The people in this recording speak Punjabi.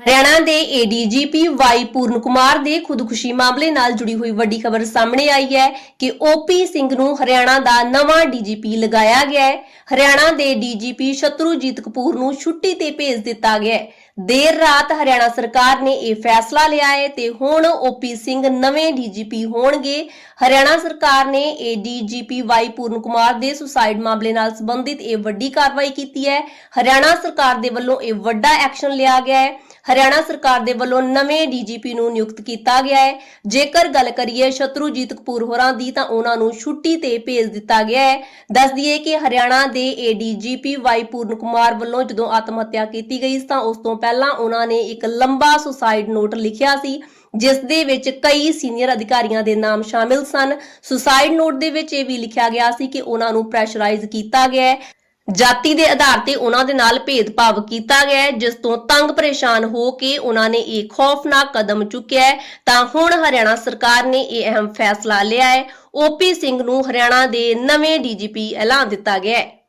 ਹਰਿਆਣਾ ਦੇ ਏਡੀਜੀਪੀ ਵਾਈ ਪੂਰਨ ਕੁਮਾਰ ਦੇ ਖੁਦਕੁਸ਼ੀ ਮਾਮਲੇ ਨਾਲ ਜੁੜੀ ਹੋਈ ਵੱਡੀ ਖਬਰ ਸਾਹਮਣੇ ਆਈ ਹੈ ਕਿ ਓਪੀ ਸਿੰਘ ਨੂੰ ਹਰਿਆਣਾ ਦਾ ਨਵਾਂ ਡੀਜੀਪੀ ਲਗਾਇਆ ਗਿਆ ਹੈ। ਹਰਿਆਣਾ ਦੇ ਡੀਜੀਪੀ ਸ਼ਤਰੂਜੀਤ ਕਪੂਰ ਨੂੰ ਛੁੱਟੀ ਤੇ ਭੇਜ ਦਿੱਤਾ ਗਿਆ ਹੈ। ਦੇਰ ਰਾਤ ਹਰਿਆਣਾ ਸਰਕਾਰ ਨੇ ਇਹ ਫੈਸਲਾ ਲਿਆ ਹੈ ਤੇ ਹੁਣ ਓਪੀ ਸਿੰਘ ਨਵੇਂ ਡੀਜੀਪੀ ਹੋਣਗੇ। ਹਰਿਆਣਾ ਸਰਕਾਰ ਨੇ ਏਡੀਜੀਪੀ ਵਾਈ ਪੂਰਨ ਕੁਮਾਰ ਦੇ ਸੁਸਾਈਡ ਮਾਮਲੇ ਨਾਲ ਸੰਬੰਧਿਤ ਇਹ ਵੱਡੀ ਕਾਰਵਾਈ ਕੀਤੀ ਹੈ। ਹਰਿਆਣਾ ਸਰਕਾਰ ਦੇ ਵੱਲੋਂ ਇਹ ਵੱਡਾ ਐਕਸ਼ਨ ਲਿਆ ਗਿਆ ਹੈ। ਹਰਿਆਣਾ ਸਰਕਾਰ ਦੇ ਵੱਲੋਂ ਨਵੇਂ ਡੀਜੀਪੀ ਨੂੰ ਨਿਯੁਕਤ ਕੀਤਾ ਗਿਆ ਹੈ। ਜੇਕਰ ਗੱਲ ਕਰੀਏ ਸ਼ਤਰੂਜੀਤ ਕਪੂਰ ਹੋਰਾਂ ਦੀ, ਤਾਂ ਉਹਨਾਂ ਨੂੰ ਛੁੱਟੀ ਤੇ ਭੇਜ ਦਿੱਤਾ ਗਿਆ ਹੈ। ਦੱਸ ਦਈਏ ਕਿ ਹਰਿਆਣਾ ਦੇ ਏਡੀਜੀਪੀ ਵਾਈ ਪੂਰਨ ਕੁਮਾਰ ਵੱਲੋਂ ਜਦੋਂ ਆਤਮ ਹੱਤਿਆ ਕੀਤੀ ਗਈ, ਤਾਂ ਉਸ ਤੋਂ ਪਹਿਲਾਂ ਉਹਨਾਂ ਨੇ ਇੱਕ ਲੰਬਾ ਸੁਸਾਈਡ ਨੋਟ ਲਿਖਿਆ ਸੀ, ਜਿਸ ਦੇ ਵਿੱਚ ਕਈ ਸੀਨੀਅਰ ਅਧਿਕਾਰੀਆਂ ਦੇ ਨਾਮ ਸ਼ਾਮਿਲ ਸਨ। ਸੁਸਾਈਡ ਨੋਟ ਦੇ ਵਿੱਚ ਇਹ ਵੀ ਲਿਖਿਆ ਗਿਆ ਸੀ ਕਿ ਉਹਨਾਂ ਨੂੰ ਪ੍ਰੈਸ਼ਰਾਈਜ਼ ਕੀਤਾ ਗਿਆ ਹੈ। ਜਾਤੀ ਦੇ ਆਧਾਰ ਤੇ ਉਹਨਾਂ ਦੇ ਨਾਲ ਭੇਦਭਾਵ ਕੀਤਾ ਗਿਆ ਹੈ, ਜਿਸ ਤੋਂ ਤੰਗ ਪਰੇਸ਼ਾਨ ਹੋ ਕੇ ਉਹਨਾਂ ਨੇ ਇਹ ਖੌਫਨਾਕ ਕਦਮ ਚੁੱਕਿਆ ਹੈ। ਤਾਂ ਹੁਣ ਹਰਿਆਣਾ ਸਰਕਾਰ ਨੇ ਇਹ ਅਹਿਮ ਫੈਸਲਾ ਲਿਆ ਹੈ। ਓਪੀ ਸਿੰਘ ਨੂੰ ਹਰਿਆਣਾ ਦੇ ਨਵੇਂ ਡੀਜੀਪੀ ਐਲਾਨ ਦਿੱਤਾ ਗਿਆ ਹੈ।